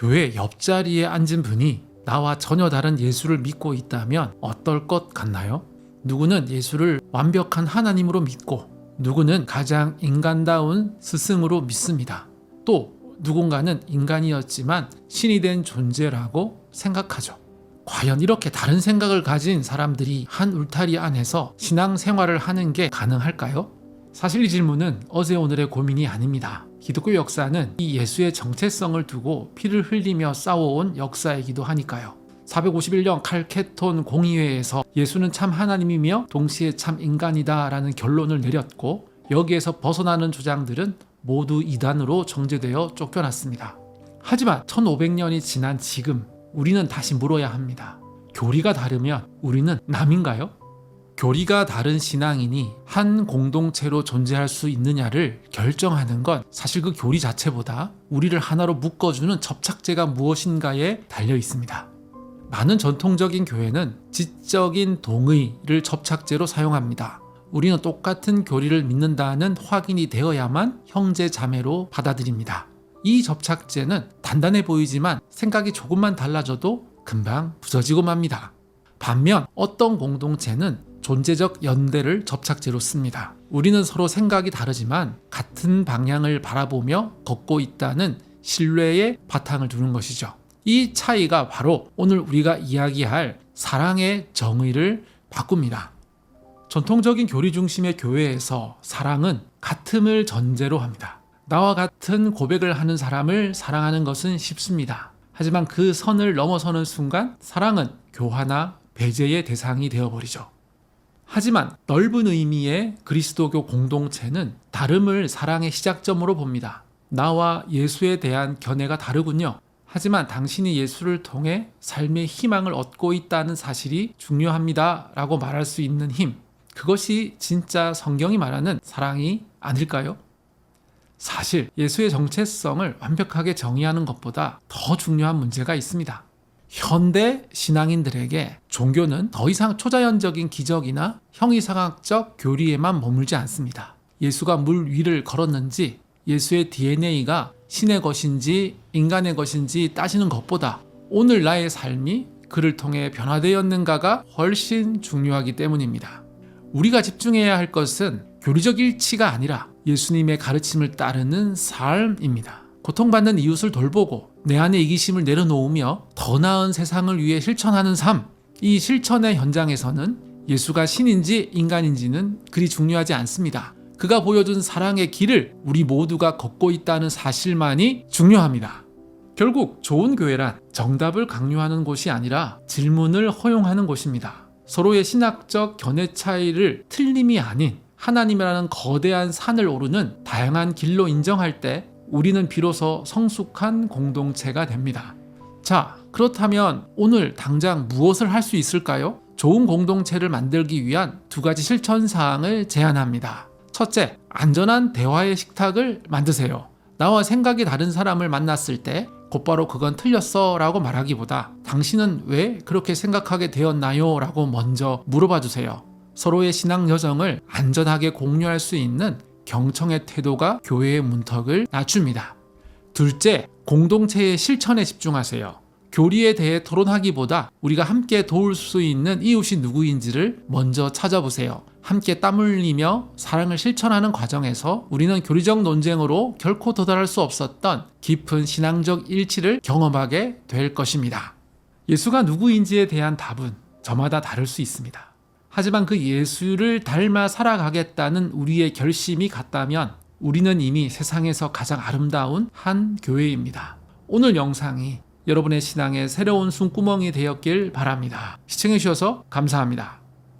교회 옆자리에 앉은 분이 나와 전혀 다른 예수를 믿고 있다면 어떨 것 같나요? 누구는 예수를 완벽한 하나님으로 믿고 누구는 가장 인간다운 스승으로 믿습니다. 또 누군가는 인간이었지만 신이 된 존재라고 생각하죠. 과연 이렇게 다른 생각을 가진 사람들이 한 울타리 안에서 신앙 생활을 하는 게 가능할까요? 사실 이 질문은 어제 오늘의 고민이 아닙니다. 기독교 역사는 이 예수의 정체성을 두고 피를 흘리며 싸워온 역사이기도 하니까요. 451년 칼케톤 공의회에서 예수는 참 하나님이며 동시에 참 인간이다 라는 결론을 내렸고 여기에서 벗어나는 주장들은 모두 이단으로 정제되어 쫓겨났습니다. 하지만 1500년이 지난 지금 우리는 다시 물어야 합니다. 교리가 다르면 우리는 남인가요? 교리가 다른 신앙인이 한 공동체로 존재할 수 있느냐를 결정하는 건 사실 그 교리 자체보다 우리를 하나로 묶어주는 접착제가 무엇인가에 달려 있습니다. 많은 전통적인 교회는 지적인 동의를 접착제로 사용합니다. 우리는 똑같은 교리를 믿는다는 확인이 되어야만 형제 자매로 받아들입니다. 이 접착제는 단단해 보이지만 생각이 조금만 달라져도 금방 부서지고 맙니다. 반면 어떤 공동체는 존재적 연대를 접착제로 씁니다. 우리는 서로 생각이 다르지만 같은 방향을 바라보며 걷고 있다는 신뢰의 바탕을 두는 것이죠. 이 차이가 바로 오늘 우리가 이야기할 사랑의 정의를 바꿉니다. 전통적인 교리 중심의 교회에서 사랑은 같음을 전제로 합니다. 나와 같은 고백을 하는 사람을 사랑하는 것은 쉽습니다. 하지만 그 선을 넘어서는 순간 사랑은 교화나 배제의 대상이 되어버리죠. 하지만 넓은 의미의 그리스도교 공동체는 다름을 사랑의 시작점으로 봅니다. 나와 예수에 대한 견해가 다르군요. 하지만 당신이 예수를 통해 삶의 희망을 얻고 있다는 사실이 중요합니다. 라고 말할 수 있는 힘. 그것이 진짜 성경이 말하는 사랑이 아닐까요? 사실 예수의 정체성을 완벽하게 정의하는 것보다 더 중요한 문제가 있습니다. 현대 신앙인들에게 종교는 더 이상 초자연적인 기적이나 형이상학적 교리에만 머물지 않습니다. 예수가 물 위를 걸었는지 예수의 DNA가 신의 것인지 인간의 것인지 따지는 것보다 오늘 나의 삶이 그를 통해 변화되었는가가 훨씬 중요하기 때문입니다. 우리가 집중해야 할 것은 교리적 일치가 아니라 예수님의 가르침을 따르는 삶입니다. 고통받는 이웃을 돌보고 내 안의 이기심을 내려놓으며 더 나은 세상을 위해 실천하는 삶. 이 실천의 현장에서는 예수가 신인지 인간인지는 그리 중요하지 않습니다. 그가 보여준 사랑의 길을 우리 모두가 걷고 있다는 사실만이 중요합니다. 결국 좋은 교회란 정답을 강요하는 곳이 아니라 질문을 허용하는 곳입니다. 서로의 신학적 견해 차이를 틀림이 아닌 하나님이라는 거대한 산을 오르는 다양한 길로 인정할 때 우리는 비로소 성숙한 공동체가 됩니다. 자, 그렇다면 오늘 당장 무엇을 할 수 있을까요? 좋은 공동체를 만들기 위한 두 가지 실천 사항을 제안합니다. 첫째, 안전한 대화의 식탁을 만드세요. 나와 생각이 다른 사람을 만났을 때 곧바로 그건 틀렸어 라고 말하기보다 당신은 왜 그렇게 생각하게 되었나요? 라고 먼저 물어봐 주세요. 서로의 신앙 여정을 안전하게 공유할 수 있는 경청의 태도가 교회의 문턱을 낮춥니다. 둘째, 공동체의 실천에 집중하세요. 교리에 대해 토론하기보다 우리가 함께 도울 수 있는 이웃이 누구인지를 먼저 찾아보세요. 함께 땀 흘리며 사랑을 실천하는 과정에서 우리는 교리적 논쟁으로 결코 도달할 수 없었던 깊은 신앙적 일치를 경험하게 될 것입니다. 예수가 누구인지에 대한 답은 저마다 다를 수 있습니다. 하지만 그 예수를 닮아 살아가겠다는 우리의 결심이 같다면 우리는 이미 세상에서 가장 아름다운 한 교회입니다. 오늘 영상이 여러분의 신앙의 새로운 숨구멍이 되었길 바랍니다. 시청해주셔서 감사합니다.